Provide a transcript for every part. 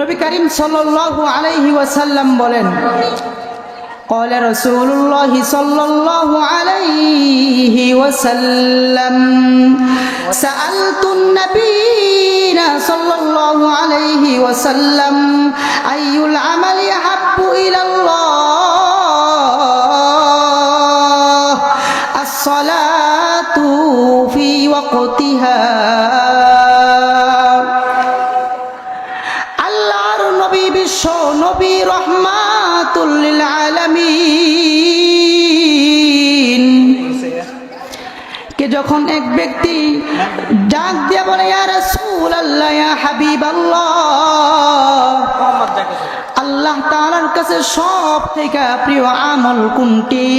নবী করিম সাল্লাল্লাহু আলাইহি ওয়াসাল্লাম বলেন قال رسول الله صلى الله عليه وسلم سألت النبي صلى الله عليه وسلم أي العمل أحب إلى الله الصلاة في وقتها এক ব্যক্তি ডাক দিয়ে বলে হাবিবাল্লাহ। আল্লাহ তালার কাছে সব থেকে প্রিয় আমল কোনটি?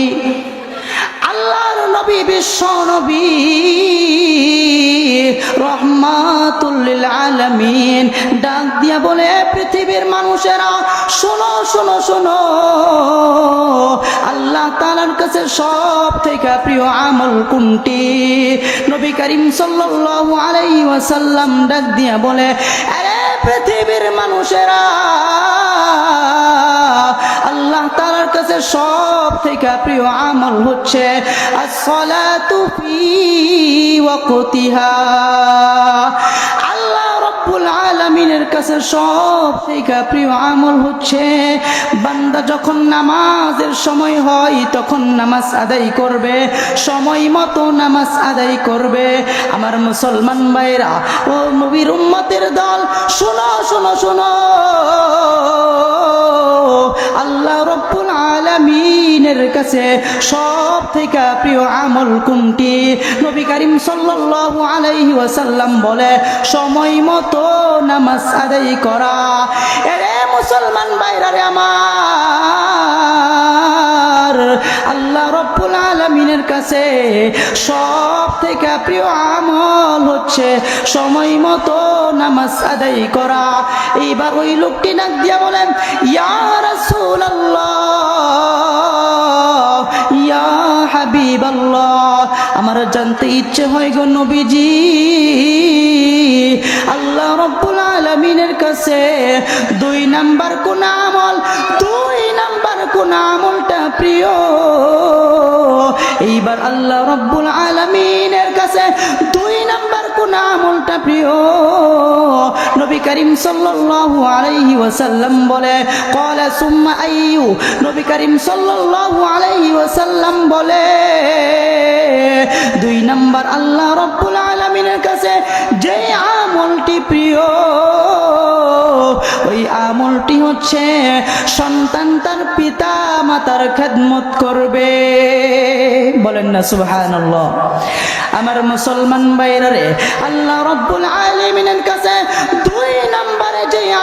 আল্লাহর নবী বিশ্ব নবী। আলামিন। ডাক দিয়া বলে, পৃথিবীর মানুষেরা, শোনো শোনো শোনো। আল্লাহ তাআলার কাছে সব থেকে প্রিয় আমল কোনটি? নবী করিম আলাইহি ওয়াসাল্লাম ডাক দিয়া বলে, আরে পৃথিবীর মানুষেরা, আল্লাহ তাআলার কাছে সব থেকে প্রিয় আমল হচ্ছে, আসসালাতু ফি ওয়াকতিহা। আল্লাহ রব্বুল আলামিনের কাছে সব থেকে প্রিয় আমল হচ্ছে, বান্দা যখন নামাজের সময় হয় তখন নামাজ আদায় করবে, সময় মতো নামাজ আদায় করবে। আমার মুসলমান ভাইরা ও নবীর উম্মতের দল, শোনো শোনো শোনো। আল্লাহ আলামিনের কাছে সব থেকে প্রিয় আমল কোনটি? নবী করিম সাল্লাল্লাহু আলাইহি ওয়াসাল্লাম বলে, সময় মতো নামাজ আদায় করা। এরে মুসলমান বাইরারে আমার, আল্লাহ রব্বুল আলামিনের কাছে সব থেকে প্রিয় আমল হচ্ছে সময় মতো নামাজ আদায় করা। এইবার ওই লোকটি নাক দিয়া বলেন, ইয়া রাসূলুল্লাহ হাবিবাল্লাহ, আমার জানতে ইচ্ছে হয় গো নবীজি, আল্লাহ রব্বুল আলামিনের কাছে দুই নাম্বার কোন আমল, দুই নাম্বার কোন আমলটা প্রিয়। এইবার আল্লাহ রব্বুল আলামিনের কাছে দুই নাম্বার কোন আমলটা প্রিয়। নবী করিম সাল্লাল্লাহু আলাইহি ওয়াসাল্লাম বলে, ক্বালা সুম্মা আইয়ু? নবী করিম সাল্লাল্লাহু আলাইহি ওয়াসাল্লাম বলে, দুই নাম্বার আল্লাহ রব্বুল আলামিনের কাছে যে আমলটি প্রিয়, ওই আমলটি হচ্ছে সন্তান তার পিতা মাতার খেদমত করবে। বলেন না, সুবহানাল্লাহ। আমার মুসলমান বাইরে আল্লাহ রব্বুল আলামিনের কাছে দুই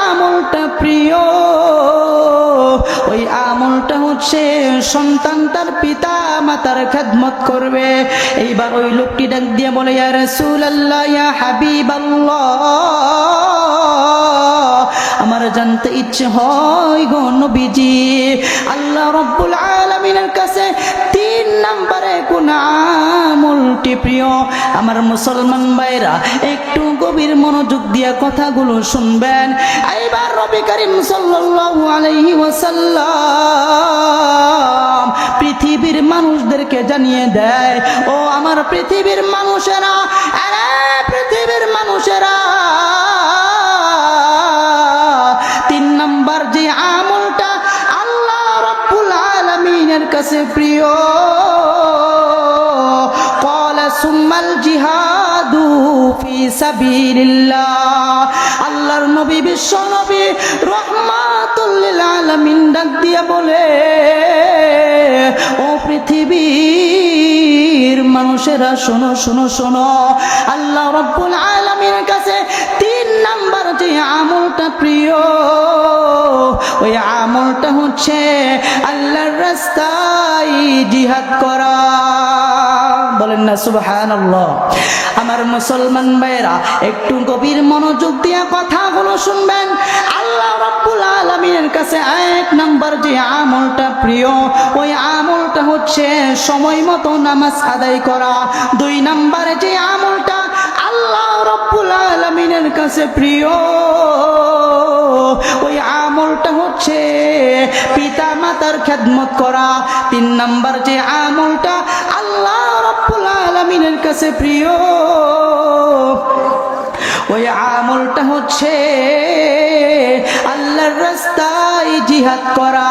আমলটা প্রিয়। ওই আমলটা হচ্ছে সন্তান তার পিতা মাতার খেদমত করবে। এইবার ওই লোকটি ডাক দিয়ে বলে, ইয়া রাসূলুল্লাহ, ইয়া হাবিবাল্লাহ, আমার জানতে ইচ্ছে হয় গো নবীজি। আল্লাহ রব্বুল আলামিনের কাছে তিন নম্বরে কোন আমলটি প্রিয়। আমার মুসলমান ভাইরা, একটু গভীর মনোযোগ দিয়ে কথাগুলো শুনবেন। এইবার রবি করিম সাল্লাল্লাহু আলাইহি ওয়াসাল্লাম পৃথিবীর মানুষদেরকে জানিয়ে দেয়, ও আমার পৃথিবীর মানুষেরা, আরে পৃথিবীর মানুষেরা, তিন নাম্বার যে আমলটা আল্লাহ রব্বুল আলামিনের কাছে প্রিয়। সুমাল জিহাদু ফি সাবিলিল্লাহ। আল্লাহর নবী, বিশ্ব নবী রহমাতুল্লিল আলামিন ডাক দিয়ে বলে, ও পৃথিবীর মানুষেরা, শোনো শোনো শোনো। আল্লাহ রব্বুল আলামিন কাছে তিন নাম্বার যে আমলটা প্রিয়, ওই আমলটা হচ্ছে আল্লাহর রাস্তায় জিহাদ করা। না আমার মুসলমান একটু গভীর মনোযোগ দিয়ে কথাগুলো শুনবেন। আল্লাহ রাব্বুল আলামিনের কাছে এক নাম্বার যে আমলটা প্রিয়, ওই আমলটা হচ্ছে সময় মতো নামাজ আদায় করা। দুই যে আমলটা আল্লাহ কাছে প্রিয় হচ্ছে পিতা মাতার খেদমত করা। তিন নাম্বার যে আমলটা আলমিনের কাছে প্রিয়। ওই আমলটা হচ্ছে আল্লাহর রাস্তায় জিহাদ করা।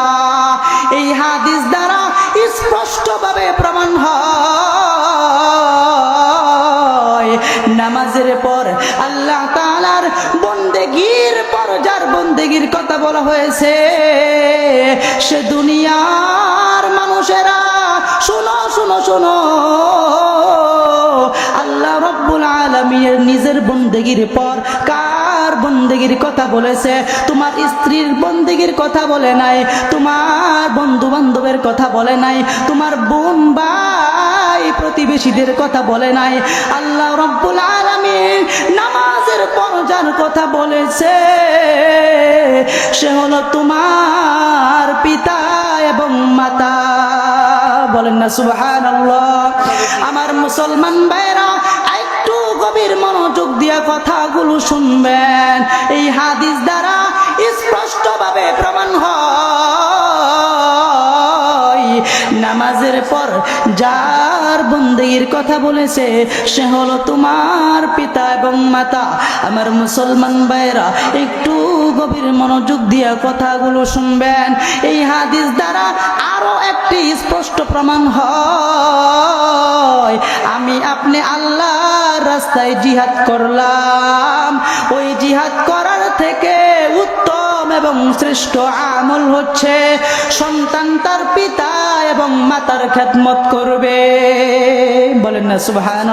এই হাদিস দ্বারা স্পষ্টভাবে প্রমাণ হয়, নামাজের পর আল্লাহ তাআলার বন্দেগীর পর যার বন্দেগীর কথা বলা হয়েছে, সে দুনিয়ার মানুষেরা, শোনো শোনো শোনো বন্দেগীর পর কার বন্দেগীর কথা বলেছে? তোমার স্ত্রীর বন্দেগীর কথা বলে নাই, তোমার বন্ধু বান্ধবের কথা বলে নাই, তোমার বোন ভাই প্রতিবেশীদের কথা বলে নাই। আল্লাহ রব্বুল আলমীর নামাজের পর যার কথা বলেছে, সে হলো তোমার পিতা এবং মাতা। বলেন না সুবহান আমার মুসলমান ভাইরা গভীর মনোযোগ দিয়া কথাগুলো শুনবেন। এই হাদিস দ্বারা স্পষ্টভাবে প্রমাণ হয়। নামাজের পর যার বন্দির কথা বলেছে, সে হলো তোমার পিতা এবং মাতা। আমার মুসলমান ভাইরা একটু গভীর মনোযোগ দিয়ে কথাগুলো শুনবেন। এই হাদিস দ্বারা আরও একটি স্পষ্ট প্রমাণ হয়। আমি আপনি আল্লাহর রাস্তায় জিহাদ করলাম। ওই জিহাদ করার থেকে উত্তম এবং শ্রেষ্ঠ আমল হচ্ছে সন্তান তার পিতা এবং মাতার খেদমত করবে। বলেন না সুবহান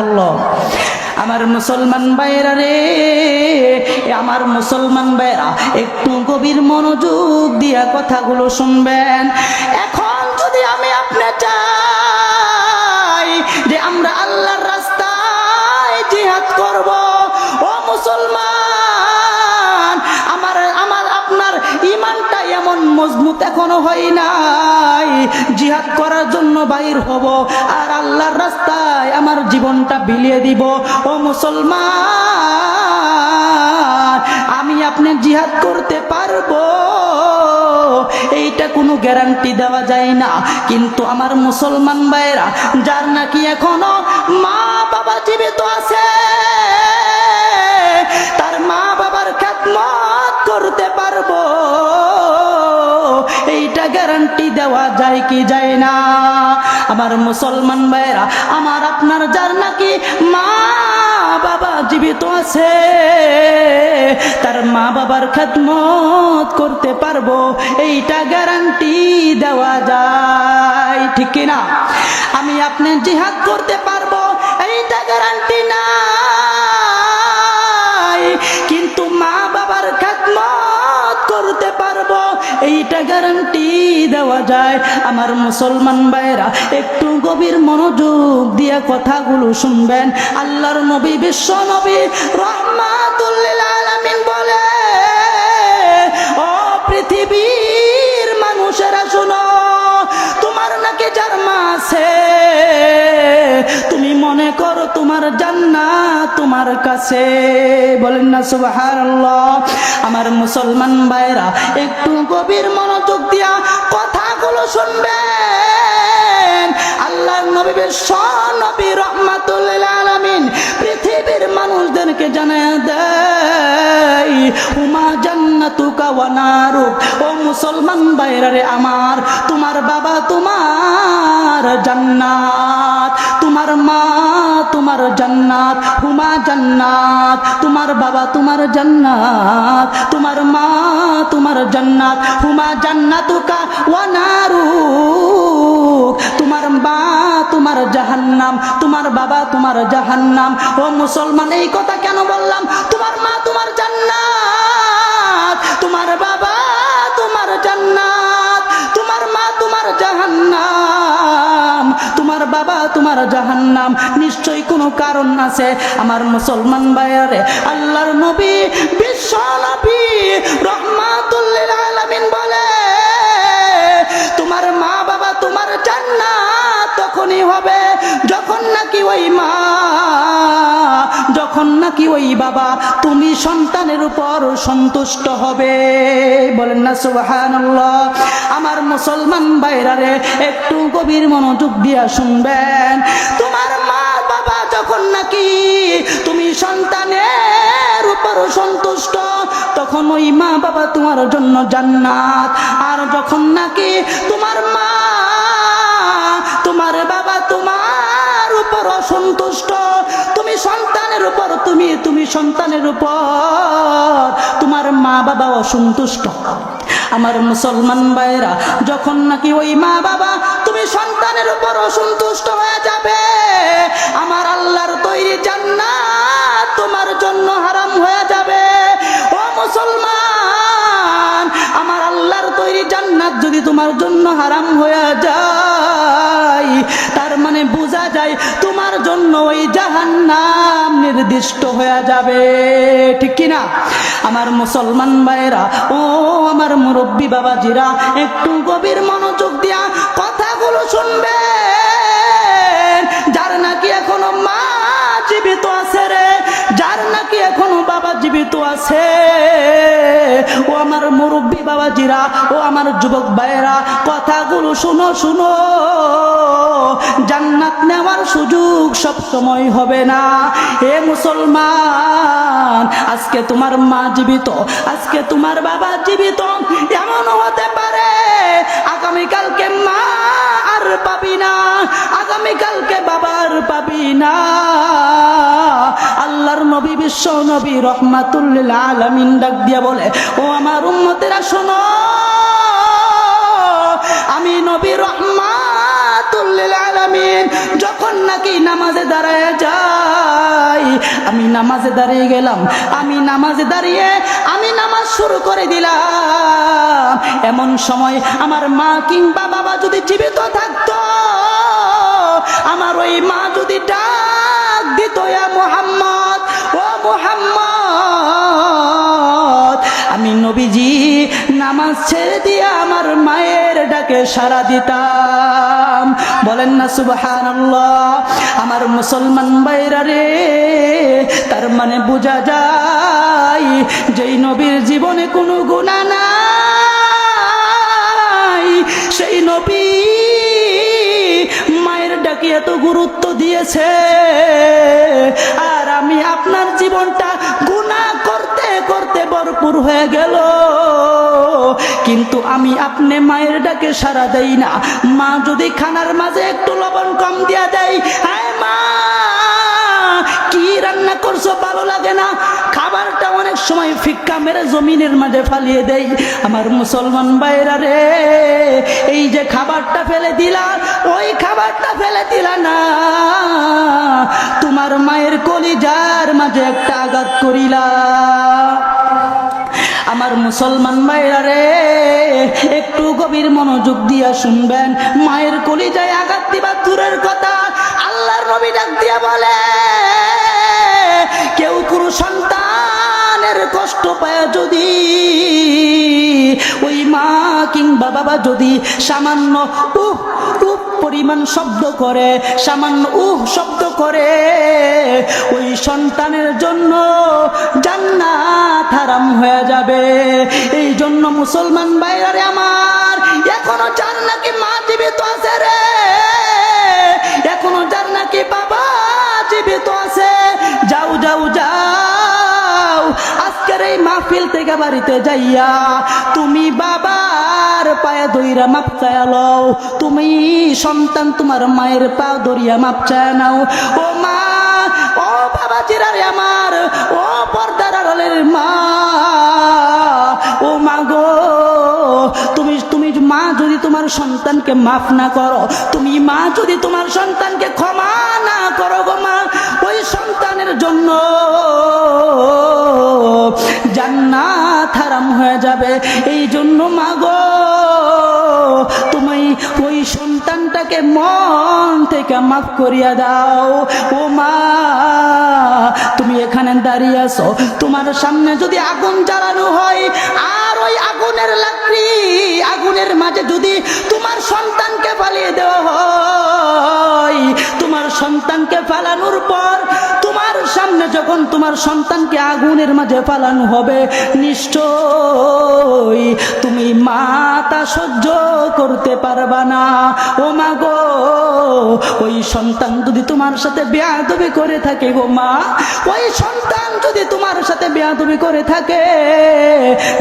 আমার মুসলমান ভাইরা রে আমার মুসলমান ভাইরা একটু গভীর মনোযোগ দিয়া কথাগুলো শুনবেন। এখন যদি আমি আপনি চাই যে আমরা আল্লাহর রাস্তায় জিহাদ করব, ও মুসলমান মজবুত এখনও হয় নাই। জিহাদ করার জন্য বাইর হব আর আল্লাহর রাস্তায় আমার জীবনটা বিলিয়ে দিব। ও মুসলমান, আমি আপনি জিহাদ করতে পারব। এইটা কোনো গ্যারান্টি দেওয়া যায় না। কিন্তু আমার মুসলমান ভাইরা যার নাকি এখনও মা বাবা জীবিত আছে, তার মা বাবার খ্যাতমত করতে পারব। গ্যারান্টি দেওয়া যায় কি যায় না? আমার মুসলমান ভাইরা আমার আপনার যার নাকি মা বাবা জীবিত আছে, তার মা বাবার খেদমত করতে পারব, এইটা গ্যারান্টি দেওয়া যায়, ঠিক কিনা? আমি আপনি জিহাদ করতে পারব, এইটা গ্যারান্টি গ্যারান্টি দেওয়া যায়। আমার মুসলমান ভাইরা একটু গভীর মনোযোগ দিয়ে কথাগুলো শুনবেন। আল্লাহর নবী, বিশ্ব নবী রহমাতুল্লিল বলে, ও পৃথিবীর মানুষেরা, শুনো, তোমার নাকি যার মা আছে। তুমি মনে করো তোমার জান্নাত তোমার কাছে। বলেন না, সুবহানাল্লাহ। আমার মুসলমান ভাইরা একটু গভীর মনোযোগ দিয়া কথাগুলো শুনবেন। আল্লাহর নবী বিশ্ব নবী রহমাতুল্লিল আলামিন পৃথিবীর মানুষদেরকে জানায় দেয়, উমা জান্নাতুকা ওয়া নারুক। ও মুসলমান ভাইরা আমার, তোমার বাবা তোমার জান্নাত। তোমার মা, তোমার জান্নাত, হুমা জান্নাত, তোমার বাবা, তোমার জান্নাত, তোমার মা, তোমার জান্নাত, হুমা জান্নাতুকা ওয়া নারুক, তোমার মা, তোমার জাহান্নাম, তোমার বাবা, তোমার জাহান্নাম। ও মুসলমান, এই কথা কেন বললাম? তোমার মা, তোমার জান্নাত, তোমার বাবা, তোমার জান্নাত, তোমার মা, তোমার জাহান্নাম। তোমার বাবা তোমার জাহান্নাম, নিশ্চয়ই কোনো কারণ আছে। আমার মুসলমান ভাইয়ারে, আল্লাহর নবী, বিশ্ব নবী রহমাতুল্লিল আলামিন বলে, তোমার মা বাবা তোমার জান্নাত তখনই হবে যখন নাকি ওই মা যখন নাকি ওই বাবা? তুমি সন্তানের উপর সন্তুষ্ট হবে। বলেন না, সুবহানাল্লাহ। আমার মুসলমান বাইরারে একটু গভীর মনোযোগ দিয়া শুনবেন। তোমার মা বাবা যখন নাকি তুমি সন্তানের উপর সন্তুষ্ট, তখন ওই মা বাবা তোমার জন্য জান্নাত। আর যখন নাকি তোমার মা, তোমার বাবা তোমার উপর অসন্তুষ্ট সন্তানের উপর, তুমি তুমি সন্তানের উপর। তোমার মা বাবা অসন্তুষ্ট আমার মুসলমান ভাইরা যখন নাকি ওই মা বাবা তুমি সন্তানের উপর অসন্তুষ্ট হয়ে যাবে, আমার আল্লাহর তৈরি জান্নাত তোমার জন্য হারাম হয়ে যাবে। ও মুসলমান, আমার আল্লাহর তৈরি জান্নাত যদি তোমার জন্য হারাম হয়ে যায়, তার মানে বোঝা যায় জন্য ওই জাহান্নাম নির্দিষ্ট হয়ে যাবে। ঠিক কিনা? আমার মুসলমান ভাইরা ও আমার মুরব্বী বাবাজিরা, একটু গভীর মনোযোগ দিয়া কথাগুলো শুনবে যার নাকি এখনও মা জীবিত আছে রে জীবিত আছে। ও আমার মুরব্বী বাবাজিরা, ও আমার যুবক ভাইয়েরা, কথাগুলো শুনো শুনো। জান্নাত নেওয়ার সুযোগ সব সময় হবে না। এ মুসলমান, আজকে তোমার মা জীবিত, আজকে তোমার বাবা জীবিত এমন হতে পারে। আগামীকালকে মা আর পাবি না আগামীকালকে বাবার পাবি না। আল্লাহর নবী বিশ্ব নবী রহমাতুল্লিল আলামিন ডাক দিয়া বলে, ও আমার উম্মতেরা, শোনো, আমি নবী রহমাতুল্লিল আলামিন, যখন নাকি নামাজে দাঁড়ায় যাই, আমি নামাজে দাঁড়িয়ে গেলাম, আমি নামাজে দাঁড়িয়ে, আমি নামাজ শুরু করে দিলাম। এমন সময় আমার মা কিংবা বাবা যদি জীবিত থাকতো, আমার ওই মা যদি ডাক দিত মোহাম্মদ, ও মোহাম্মদ, আমি নবীজি, নামাজ ছেড়ে দিয়ে আমার মায়ের ডাকে সারা দিতাম। বলেন না, সুবহানাল্লাহ, আমার মুসলমান বাইরা রে, তার মানে বোঝা যায়, যেই নবীর জীবনে কোনো গুণা নাই সেই নবী মায়ের ডাকে এত গুরুত্ব দিয়েছে। আর আমি আপনার জীবনটা গুণা করতে করতে ভরপুর হয়ে গেল। কিন্তু আমি আপনি মায়ের ডাকে সারা দেই না। মা যদি খানার মাঝে একটু লবণ কম দিয়া দেয়, হায় মা, কি রান্না করছ ভালো লাগে না? সময় ফিক্কা মেরে জমিনের মাঝে ফালিয়ে দেই। আমার মুসলমান বাইরা রে, এই যে খাবারটা ফেলে দিলা, ওই খাবারটা ফেলে দিলা না। তোমার মায়ের কলিজার মাঝে একটা আঘাত করিলা। আমার মুসলমান মায়েরা রে, একটু গভীর মনোযোগ দিয়া শুনবেন। মায়ের কলিজায় আঘাত দিবা দূরের কথা, আল্লাহর নবী ডাক দিয়া বলে, কেউ কোনো সন্তানের কষ্ট পায় যদি, ওই মা কিংবা বাবা যদি সামান্য উহ উহ পরিমাণ শব্দ করে, সামান্য উহ শব্দ করে, ওই সন্তানের জন্য জান্নাত হারাম হয়ে যাবে। এই জন্য মুসলমান বাইরে আমার, এখনও যার নাকি মা জীবিত আছে রে? এখনও যার নাকি বাবা জীবিত আছে থেকে বাড়িতে যাইয়া তুমি বাবার পায়ে দইরা মাপ চায়া লও। তুমি সন্তান তোমার মায়ের পা ধরিয়া মাপ চায় নাও। ও মা, ও বাবা চিরারে আমার, ও পর্দার মা। ও মা গো, তুমি তুমি মা যদি তোমার সন্তানকে মাফ না করো, তুমি মা যদি তোমার সন্তানকে ক্ষমা না করো গো মা, ওই সন্তানের জন্য জান্নাত হারাম হয়ে যাবে। এই জন্য মা গো তুমি ওই সন্তানটাকে মন থেকে মাফ করিয়া দাও। ও মা, তুমি এখানে দাঁড়িয়ে আছো। তোমার সামনে যদি আগুন জ্বালানো হয়, আর ওই আগুনের লাকড়ি আগুনের মাঝে যদি তোমার সন্তানকে ফালিয়ে দেওয়া হয়, তোমার সন্তানকে ফালানোর পর সামনে যখন তোমার সন্তানকে আগুনের মাঝে ফালানো হবে, নিশ্চয় তুমি মাতা সহ্য করতে পারবা না। ও মা গো, ওই সন্তান যদি তোমার সাথে বেয়াদবি করে থাকে গো মা, ওই সন্তান যদি তোমার সাথে বেয়াদবি করে থাকে,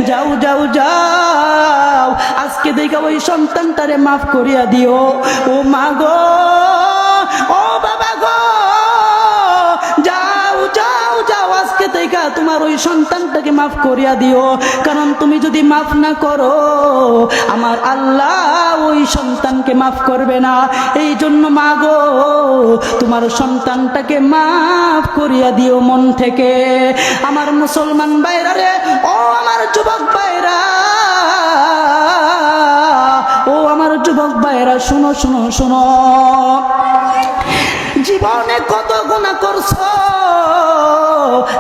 যাও যাও যাও, আজকে দেখে ওই সন্তানটারে মাফ করিয়া দিও। ও মা গো তোমার ওই সন্তানটাকে মাফ করিয়া দিও। কারণ তুমি যদি মাফ না করো, আমার আল্লাহ ওই সন্তানকে মাফ করবে না। এই জন্য মা গো, তোমার সন্তানটাকে মাফ করিয়া দিও মন থেকে। আমার মুসলমান বাইরা রে, ও আমার যুবক বাইরা ও আমার যুবক ভাইরা, শুনো শুনো শুনো। জীবনে কত গুণা করছ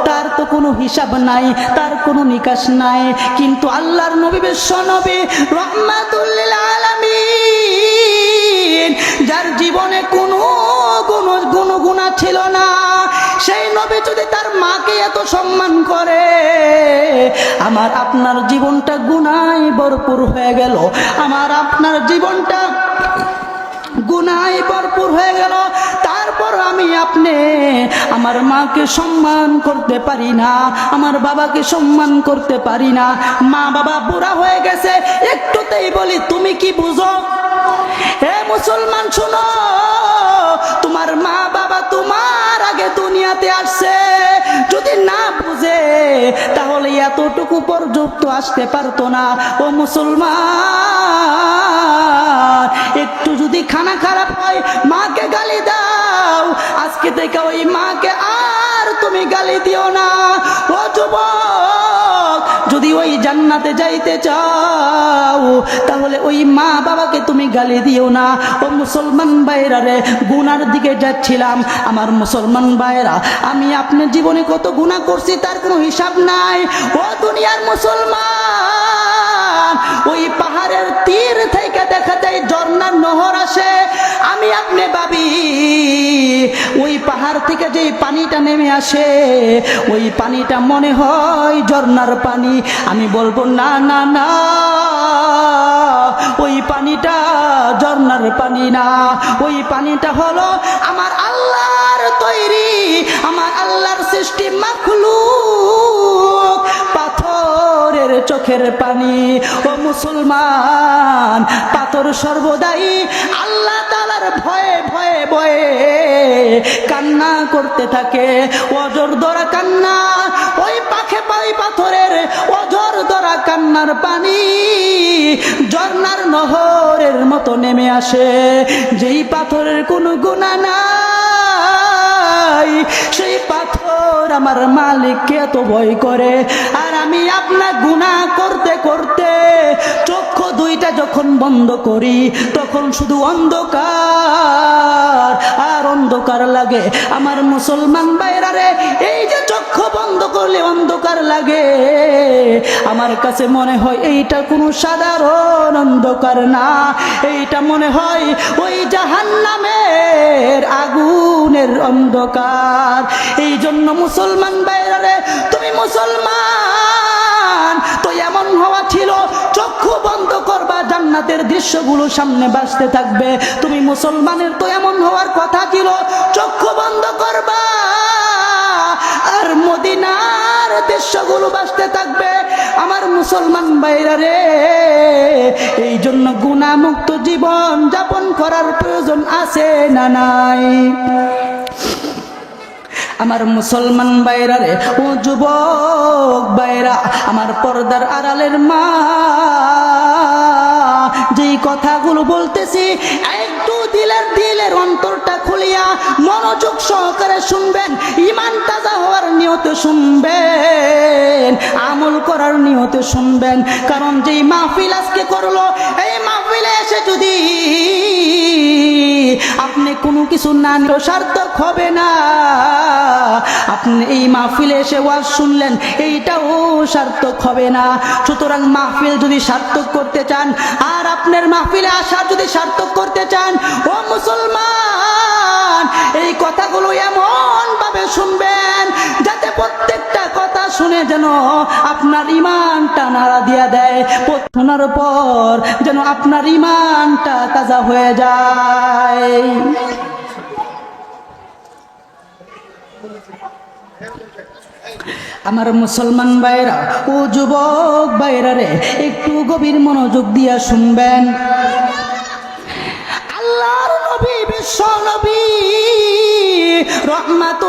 তো কোনো হিসাব নাই, তার কোনো নিকাশ নাই। কিন্তু আল্লাহর নবী বিশ্ব রহমাতুল্লিল যার জীবনে কোনো কোনো কোনো গুণা ছিল না, সেই নবী যদি তার মাকে এত সম্মান করে, আমার আপনার জীবনটা গুনায় ভরপুর হয়ে গেল। আমার আপনার জীবনটা গুনায় ভরপুর হয়ে গেল। তারপর আমি আপনি আমার মাকে সম্মান করতে পারি না, আমার বাবাকে সম্মান করতে পারি না। মা বাবা বুড়া হয়ে গেছে, একটুতেই বলি, তুমি কি বুঝো? হে মুসলমান, শুনো, তোমার মা বাবা তোমার আগে দুনিয়াতে আসছে। যদি না বুঝে এতটুকু পর্যন্ত আসতে পারতো না। ও মুসলমান, একটু যদি খানা খারাপ হয়, মাকে গালি দাও। আজকে থেকে ওই মাকে আর তুমি গালি দিও না। ও যুবক জান্নাতে যাইতে চাও, তাহলে ওই মা বাবাকে তুমি গালি দিও না। ও মুসলমান ভাইরা রে, গুনার দিকে যাচ্ছিলাম। আমার মুসলমান ভাইরা আমি আপনার জীবনে কত গুণা করছি তার কোনো হিসাব নাই। ও দুনিয়ার মুসলমান! ওই পাহাড়ের তীর থেকে দেখা যায় ঝর্ণার নহর আসে। আমি আপনি ভাবি, ওই পাহাড় থেকে যে পানিটা নেমে আসে, ওই পানিটা মনে হয় ঝর্ণার পানি। আমি বলব, না না না, ওই পানিটা ঝর্ণার পানি না। ওই পানিটা হলো আমার আল্লাহর তৈরি, আমার আল্লাহর সৃষ্টি মাখলুক। পাথরের চোখের পানি। ও মুসলমান, পাথর সর্বদাই আল্লাহ তালার ভয়ে ভয়ে ভয়ে কান্না করতে থাকে। অজর দরা কান্না, ওই পাখে পাই পাথরের অজর দরা কান্নার পানি ঝর্ণার নহরের মতো নেমে আসে। যেই পাথরের কোনো গুণা নাই সেই পাথর আমার মালিককে তো ভয় করে। আর আমি আপনার গুণা করতে করতে চক্ষু যখন বন্ধ করি, তখন শুধু অন্ধকার আর অন্ধকার লাগে। আমার মুসলমান বাইরারে এই যে চক্ষু বন্ধ করলে অন্ধকার লাগে। আমার কাছে মনে হয় এইটা কোনো সাধারণ অন্ধকার না। এইটা মনে হয় ওই জাহান নামের আগুনের অন্ধকার। এই জন্য মুসলমান বাইরারে তুমি মুসলমান তো এমন হওয়া ছিল, চক্ষু বন্ধ করবা, জান্নাতের দৃশ্যগুলো সামনে বাসতে থাকবে। তুমি মুসলমানের তো এমন হওয়ার কথা ছিল, চক্ষু বন্ধ করবা। আর মদিনার দৃশ্যগুলো বাসতে থাকবে। আমার মুসলমান বাইরা রে এই জন্য গুণামুক্ত জীবন যাপন করার প্রয়োজন আছে না নাই? আমার মুসলমান বাইরা রে, ও যুবক বাইরা, আমার পর্দার আড়ালের মা। যেই কথাগুলো বলতেছি একটু দিলের দিলের অন্তরটা খুলিয়া মনোযোগ সহকারে শুনবেন, ইমান তাজা নিয়তে শুনবেন, আমল করার নিয়তে শুনবেন। কারণ যেই মাহফিল আজকে করল, এই মাহফিলে এসে যদি আপনি কোনো কিছু না নিল সার্থক হবে না, আপনি এই মাহফিলে এসে ওয়াজ শুনলেন, এইটাও সার্থক হবে না। সুতরাং মাহফিল যদি সার্থক করতে চান, আর আপনার মাহফিলে আসার যদি সার্থক করতে চান, ও মুসলমান মুসলমান এই কথাগুলো এমন ভাবে শুনবেন যাতে প্রত্যেকটা কথা শুনে যেন আপনার ইমানটা নাড়া দিয়া দেয়। শোনার পর যেন আপনার ইমানটা তাজা হয়ে যায়। আমার মুসলমান ভাইরা ও যুবক ভাইরা রে, একটু গভীর মনোযোগ দিয়া শুনবেন। আল্লাহর রহমাতুল্লিল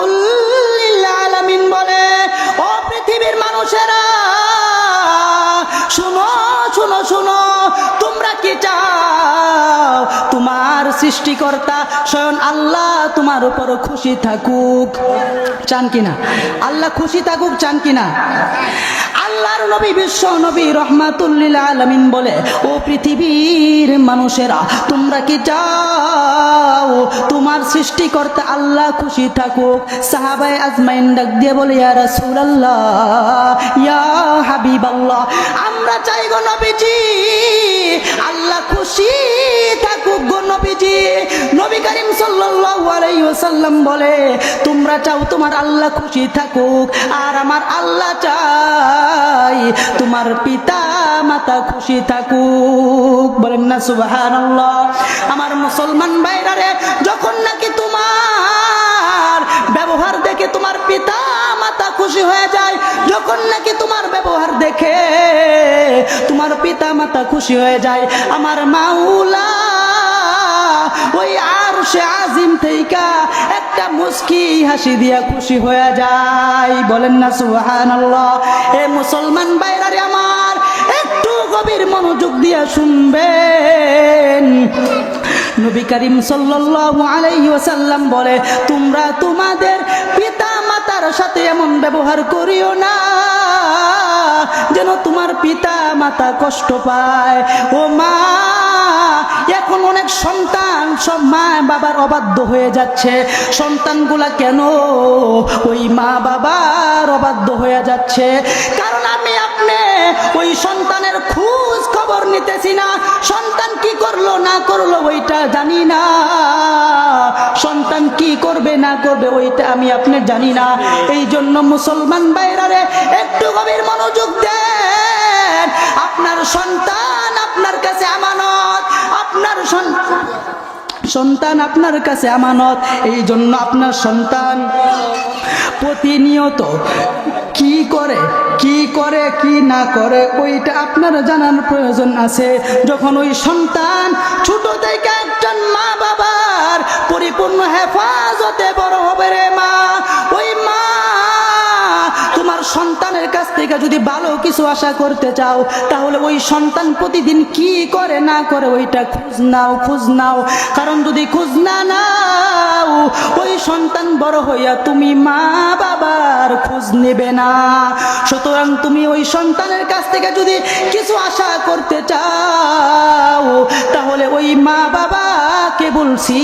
সৃষ্টিকর্তা, স্বয়ং আল্লাহ তোমার উপর খুশি থাকুক। চান কিনা? আল্লাহ খুশি থাকুক, চান কিনা? আল্লাহর নবী, বিশ্ব নবী রহমাতুল্লিল আলামিন বলে, ও পৃথিবীর মানুষেরা, তোমরা কি চাও তোমার সৃষ্টিকর্তা আল্লাহ খুশি থাকুক? সাহাবাই আজমাইন ডাক দিয়ে বলে, ইয়া রাসূলুল্লাহ, ইয়া হাবিবাল্লাহ, আমরা চাই গো নবীজি, আল্লাহ খুশি থাকুক গো নবীজি। নবী করিম বলে, তোমরা চাও তোমার আল্লাহ খুশি থাকুক, আর আমার আল্লাহ চাই তোমার পিতা মাতা খুশি থাকুক। বলেন না আমার মুসলমান ভাইরা রে, যখন নাকি তোমার ব্যবহার দেখে তোমার পিতা মাতা খুশি হয়ে যায়, যখন নাকি তোমার ব্যবহার দেখে তোমার পিতা মাতা খুশি হয়ে যায়, আমার মাওলা ওই আর সে আজিম থেইকা একটা মুস্কি হাসি দিয়া খুশি হয়ে যায়। বলেন না, সুবহানাল্লাহ। এ মুসলমান বাইরারে আমার একটু গভীর মনোযোগ দিয়া শুনবেন। নবী করিম বলে, তোমরা তোমাদের পিতা মাতার সাথে এমন ব্যবহার করিও না, যেন তোমার পিতা মাতা কষ্ট পায়। ও মা এখন অনেক সন্তান, সব মা বাবার অবাধ্য হয়ে যাচ্ছে। সন্তানগুলা কেন ওই মা বাবার অবাধ্য হয়ে যাচ্ছে? কারণ আমি আপনি ওই সন্তানের খোঁজ খবর নিতেছি না। সন্তান কি করল, না করল, ওইটা জানি না। সন্তান কি করবে, না করবে, ওইটা আমি আপনি জানি না। এই জন্য মুসলমান বাইরারে একটু গভীর মনোযোগ দেন আপনার সন্তান আপনার কাছে আমানত, আপনার সন্তান সন্তান আপনার কাছে আমানত এই জন্য আপনার সন্তান প্রতিনিয়ত কি করে কি করে, কি না করে, ওইটা আপনার জানার প্রয়োজন আছে। যখন ওই সন্তান ছোট থেকে একজন মা বাবার পরিপূর্ণ হেফাজতে বড় হবে রে মা তোমার সন্তানের কাছ থেকে যদি ভালো কিছু আশা করতে চাও, তাহলে ওই সন্তান প্রতিদিন কি করে না করে ওইটা খোঁজ নাও খোঁজ নাও। কারণ যদি খোঁজ না নাও সন্তান বড় হইয়া তুমি মা বাবার খোঁজ নেবে না। সুতরাং তুমি ওই সন্তানের কাছ থেকে যদি কিছু আশা করতে চাও, তাহলে ওই মা বাবাকে বলছি,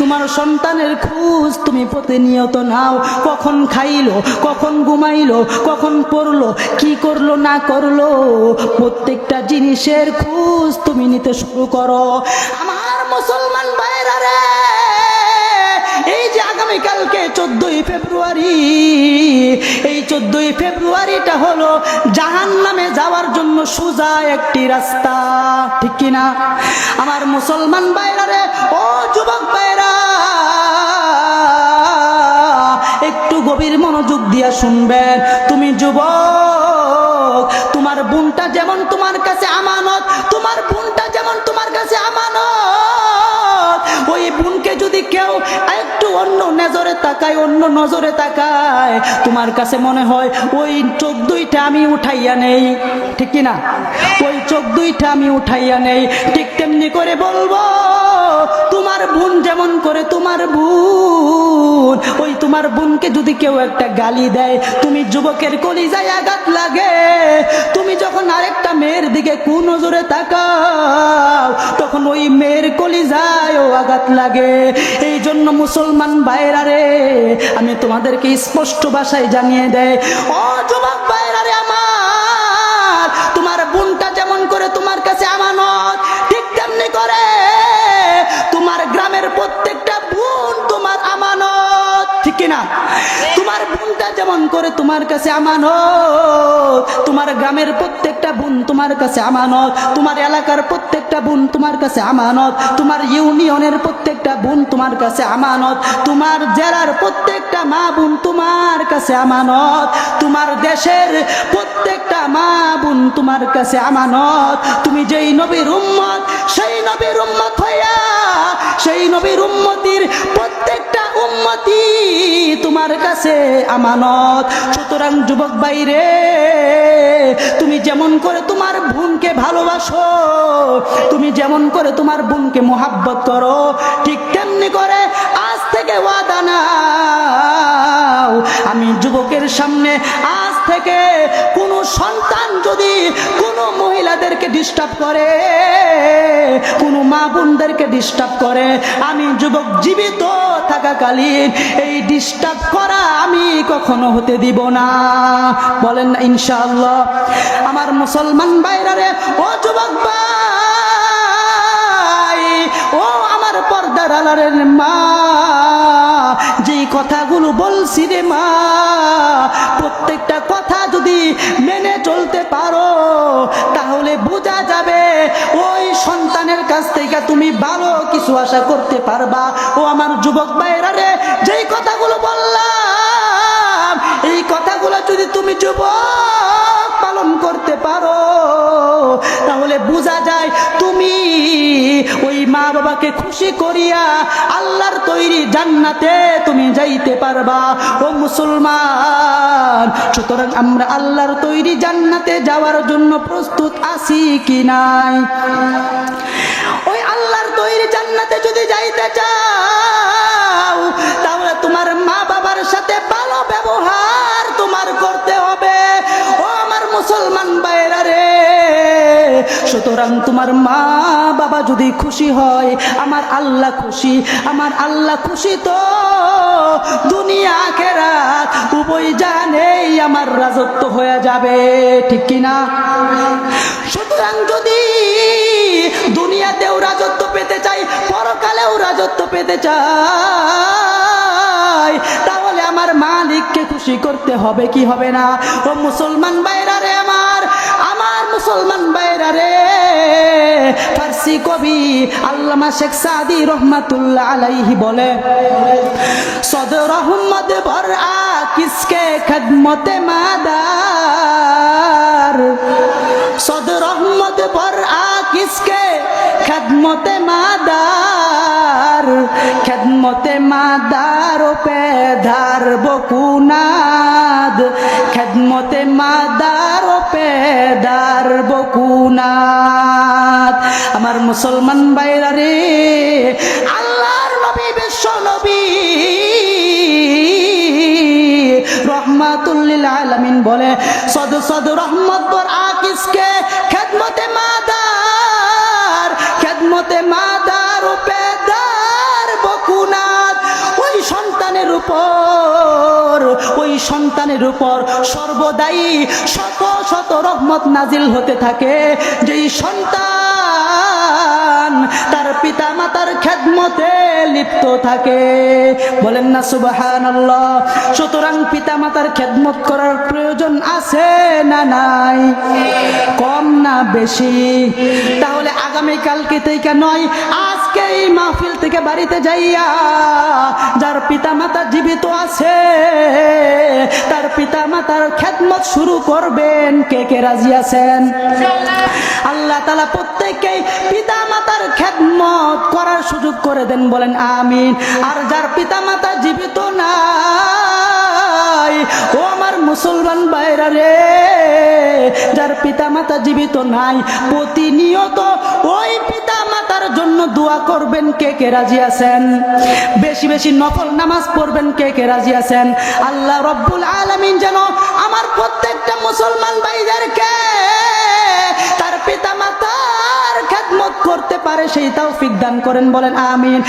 তোমার সন্তানের খোঁজ তুমি প্রতিনিয়ত নাও। কখন খাইলো, কখন ঘুমাইলো, কখন পড়ল, কি করল, না করল, প্রত্যেকটা জিনিসের খোঁজ তুমি নিতে শুরু করো। আমার মুসলমান আগামীকালকে চোদ্দই ফেব্রুয়ারি। এই চোদ্দই ফেব্রুয়ারিটা হলো জাহান নামে যাওয়ার জন্য সোজা একটি রাস্তা। ঠিক কিনা আমার মুসলমান বাইরা রে, ও যুবক বাইরা একটু গভীর মনোযোগ দিয়া শুনবেন তুমি যুবক, তোমার বোনটা যেমন তোমার কাছে তাকায়, অন্য নজরে তাকায়। তোমার কাছে মনে হয়, ওই চোখ দুইটা আমি উঠাইয়া নেই। ঠিক কি না? ওই চোখ দুইটা আমি উঠাইয়া নেই। ঠিক তেমনি করে বলব, তোমার বোন যেমন করে তোমার বোন, ওই তোমার বোনকে যদি কেউ একটা গালি দেয়, তুমি যুবকের কলিজায় আঘাত লাগে। তুমি যখন আরেকটা মেয়ের দিকে কু নজরে তাকাও, তখন ওই মেয়ের কলিজায়ও আঘাত লাগে। এই জন্য মুসলমান ভাইরা রে আমি তোমাদেরকে স্পষ্ট ভাষায় জানিয়ে দেয় ও যুবক ভাইরা রে আমার, তোমার বোনটা যেমন করে তোমার কাছে আমানত, ঠিক তেমনি করে তোমার গ্রামের প্রত্যেকটা বোন তোমার আমানত, ঠিক কিনা? তোমার বোনটা যেমন করে তোমার কাছে আমানত, তোমার গ্রামের প্রত্যেকটা বোন তোমার কাছে আমানত, তোমার এলাকার প্রত্যেকটা বোন তোমার কাছে আমানত, তোমার ইউনিয়নের প্রত্যেকটা বোন তোমার কাছে আমানত, তোমার জেলার প্রত্যেকটা মা বোন তোমার কাছে আমানত, তোমার দেশের প্রত্যেকটা মা বোন তোমার কাছে আমানত। তুমি যেই নবীর উম্মত, সেই নবীর উম্মত হইয়া, সেই নবীর উম্মতির প্রত্যেকটা উম্মতি তোমার কাছে আমানত। সুতরাং যুবক বাইরে তুমি যেমন করে তোমার বোনকে ভালোবাসো, তুমি যেমন করে তোমার বোনকে মোহাব্বত করো, ঠিক তেমনি করে? আজ থেকে ওয়াদা নাও। আমি যুবকের সামনে আজ থেকে কোনো সন্তান যদি কোনো মহিলাদেরকে ডিস্টার্ব করে, কোনো মা বোনদেরকে ডিস্টার্ব করে, আমি যুবক জীবিত থাকাকালীন এই ডিস্টার্ব করা আমি কখনো হতে দিব না। বলেন ইনশাআল্লাহ। আমার মুসলমান বাইরারে ও যুবক ভাই আলারের মা, যেই কথাগুলো বলছি রে মা, প্রত্যেকটা কথা যদি মেনে চলতে পারো, তাহলে বোঝা যাবে ওই সন্তানের কাছ থেকে তুমি ভালো কিছু আশা করতে পারবা। ও আমার যুবক ভাইরা রে, যেই কথাগুলো বললাম, এই কথাগুলো যদি তুমি যুবক পালন করতে পারো, তাহলে বোঝা যায় ওই মা বাবাকে খুশি করিয়া আল্লাহর তৈরি জান্নাতে তুমি যাইতে পারবা। ও মুসলমান, সুতরাং আমরা আল্লাহর তৈরি জান্নাতে যাওয়ার জন্য প্রস্তুত আছি কি নাই? ওই আল্লাহর তৈরি জান্নাতে যদি যাইতে চাও, তাহলে তোমার মা বাবার সাথে ভালো ব্যবহার তোমার করতে হবে। ও আমার মুসলমান বাইরা রে, সুতরাং তোমার মা যদি খুশি হয়, আমার আল্লাহ খুশি, আমার আল্লাহ খুশি তো দুনিয়া খেরাত, উভয় জানেই আমার রাজত্ব হয়ে যাবে, ঠিক কিনা সুতরাং যদি দুনিয়াতেও রাজত্ব পেতে চাই, পরকালেও রাজত্ব পেতে চাই, তাহলে আমার মালিককে খুশি করতে হবে, কি হবে না? ও মুসলমান বাইরা রে আমার আমার মুসলমান রে? ফার্সি কবি আল্লামা শেখ সাদি রহমাতুল্লাহ আলাইহি বলে, সদর রহমত ভর কিসকে খদমতে মাদার। সদর রহমত ভর আ কিসকে খদমতে মাদার। খদমতে মাদার পে ধার বকুনাদ। খদমতে মাদার পে ধার বকুনাদ। আমার মুসলমান বাইরা রে, আল্লাহর নবী, বিশ্ব নবী। রহমাতুল্লিল আলামিন বলে, সদ সদ রহমত বর আকিসকে খেদমতে মাদার খেদমতে মাদার পেদার উপর ওই সন্তানের উপর সর্বদাই শত শত রহমত নাজিল হতে থাকে। যেই সন্তান তার পিতা মাতার খেদমতে লিপ্ত থাকে। বলেন না সুবাহান সুতরাং পিতা মাতার খেদমত করার প্রয়োজন আছে না নাই? কম না বেশি? তাহলে আগামী কালকে থেকে নয় আজকে এই মাহফিল থেকে বাড়িতে যাইয়া যার পিতা মাতা জীবিত আছে, তার পিতা মাতার খেদমত শুরু করবেন। কে কে রাজি আছেন? আল্লাহ তালা প্রত্যেককেই পিতা মাতার খেদমত করার সুযোগ করে দেন, বলেন আমিন। আর যার পিতা মাতা জীবিত নাই, ও আমার মুসলমান বাইরা রে, যার পিতা মাতা জীবিত নাই, প্রতিনিয়ত ওই পিতা মাতার জন্য দোয়া করবেন, কে কে রাজি আছেন? বেশি বেশি নফল নামাজ পড়বেন, কে কে রাজি আছেন? আল্লাহ রব্বুল আলামিন যেন আমার প্রত্যেকটা মুসলমান ভাইদেরকে করতে পারে সেই তাও দান করেন বলেন আমিন।